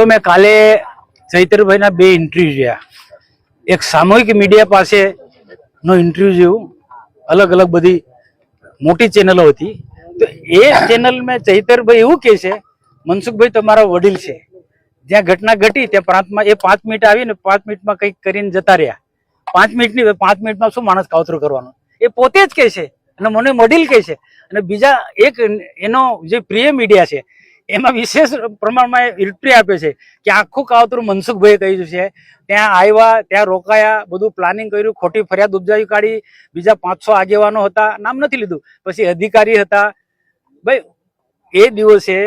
તો મેં કાલે ચૈતરભાઈના બે ઇન્ટરવ્યુ જોયા. એક સામૂહિક મીડિયા પાસે નો ઇન્ટરવ્યુ જેવું, અલગ અલગ બધી મોટી ચેનલો હતી. તો એ ચેનલ મેં ચૈતરભાઈ એવું કહે છે, મનસુખભાઈ, તમારા વડીલ છે. જ્યાં ઘટના ઘટી, ત્યાં પ્રાંતમાં એ પાંચ મિનિટ આવીને પાંચ મિનિટમાં કંઈક કરીને જતા રહ્યા. પાંચ મિનિટની પાંચ મિનિટમાં શું માણસ કાવતરું કરવાનું? એ પોતે જ કહે છે અને મને વડીલ કહે છે. અને બીજા એક એનો જે પ્રિય મીડિયા છે એમાં વિશેષ પ્રમાણમાં હિસ્ટ્રી આપે છે કે આખું કાવતરું મનસુખભાઈ કહ્યું છે. ત્યાં આવ્યા, ત્યાં રોકાયા, બધું પ્લાનિંગ કર્યું, ખોટી ફરિયાદ ઉપજાવી કાઢી, બીજા પાંચસો આગેવાનો હતા, નામ નથી લીધું. પછી અધિકારી હતા. ભાઈ, એ દિવસે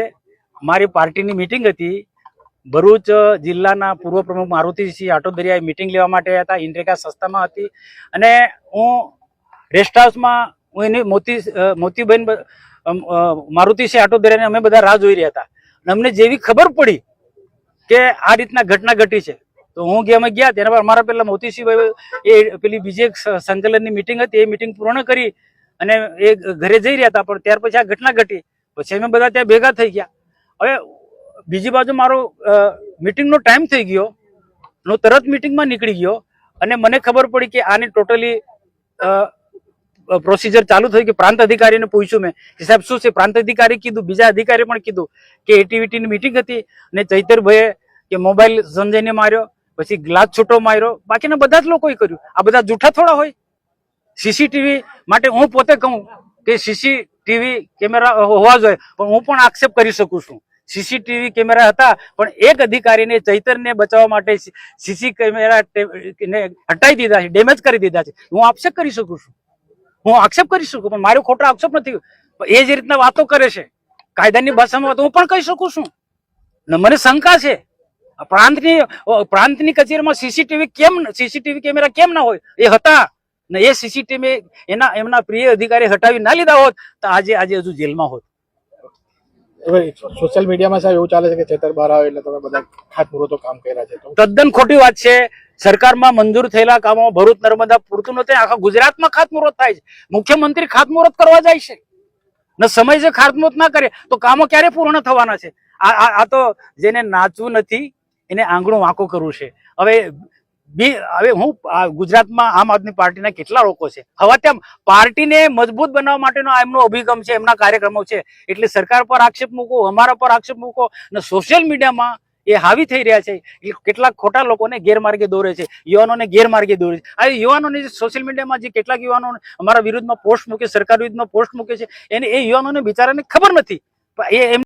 મારી પાર્ટીની મિટિંગ હતી. ભરૂચ જિલ્લાના પૂર્વ પ્રમુખ મારુતિસિંહ આટોદરિયાએ મિટિંગ લેવા માટે હતા, ઇન્દ્રિકા સંસ્થામાં હતી. અને હું રેસ્ટ હાઉસમાં હું એની મોતી, મોતીબેન બ- અમ, આટો દરિયાને અમે બધા રાહ જોઈ રહ્યા હતા. અને અમને જેવી ખબર પડી કે આ રીતના ઘટના ઘટી છે. તો હું ગયા અમે ગયા તેના પર અમારા પેલા મોતીસિંહભાઈ એ પેલી બીજી એક સંકલનની મિટિંગ હતી એ મિટિંગ પૂર્ણ કરી અને એ ઘરે જઈ રહ્યા હતા. પણ ત્યાર પછી આ ઘટના ઘટી. પછી અમે બધા ત્યાં ભેગા થઈ ગયા. હવે બીજી બાજુ મારો મિટિંગનો ટાઈમ થઈ ગયો. હું તરત મિટિંગમાં નીકળી ગયો. અને મને ખબર પડી કે આની ટોટલી પ્રોસિજર ચાલુ થઈ કે પ્રાંત અધિકારીને પૂછ્યું મેં સાહેબ, શું છે? પ્રાંત અધિકારી કીધું, બીજા અધિકારી પણ કીધું કે એટીવીટીની મિટિંગ હતી અને ચૈતરભાઈએ કે મોબાઈલ સંજયને માર્યો, પછી ગ્લાસ છૂટો માર્યો. બાકીના બધા જ લોકોએ કર્યું. આ બધા જૂઠા થોડા હોય. સીસીટીવી માટે હું પોતે કહું કે સીસીટીવી કેમેરા હોવા જોઈએ, પણ હું પણ આક્ષેપ કરી શકું છું. સીસીટીવી કેમેરા હતા, પણ એક અધિકારીને ચૈતરને બચાવવા માટે સીસી કેમેરા હટાવી દીધા છે, ડેમેજ કરી દીધા છે. હું આક્ષેપ કરી શકું છું. હું આક્ષેપ કરી શકું પણ મારો ખોટો આક્ષેપ નથી. એ જે રીતના વાતો કરે છે. કાયદાની ભાષામાં તો હું પણ કહી શકું છું. ને મને શંકા છે. પ્રાંતની પ્રાંતની કચેરીમાં સીસીટીવી કેમ સીસીટીવી કેમેરા કેમ ના હોય? એ હતા. ને એ સીસીટીવી એના એમના પ્રિય અધિકારી હટાવી ના લીધા હોત તો આજે આજે હજુ જેલમાં હોત. સોશિયલ મીડિયામાં સાહેબ એવું ચાલે છે કે છેતર બહાર આવે એટલે તમે બધા ખાતમુહૂર્તો કામ કર્યા છે. તદ્દન ખોટી વાત છે. સરકારમાં મંજૂર થયેલા કામો ભરૂચ, નર્મદા પૂરતું નથી, આખા ગુજરાતમાં ખાતમુહૂર્ત થાય છે. મુખ્યમંત્રી ખાતમુહૂર્ત કરવા જાય છે. ને સમય જે ખાતમુહૂર્ત ના કરે, તો કામો ક્યારે પૂર્ણ થવાના છે? આ તો જેને નાચવું નથી, એને આંગણું વાંકો કરવું છે. હવે બી, હવે હું ગુજરાતમાં આમ આદમી પાર્ટીના કેટલા લોકો છે? હવે ત્યાં પાર્ટીને મજબૂત બનાવવા માટેનો એમનો અભિગમ છે, એમના કાર્યક્રમો છે. એટલે સરકાર પર આક્ષેપ મૂકો અમારા પર આક્ષેપ મૂકો અને સોશિયલ મીડિયામાં એ હાવી થઈ રહ્યા છે કેટલાક ખોટા લોકોને ગેરમાર્ગે દોરે છે, યુવાનોને ગેરમાર્ગે દોરે છે. આ યુવાનોને જે સોશિયલ મીડિયામાં જે કેટલાક યુવાનો અમારા વિરુદ્ધમાં પોસ્ટ મૂકે સરકાર વિરુદ્ધમાં પોસ્ટ મૂકે છે, એને એ યુવાનોને બિચારાને ખબર નથી. એ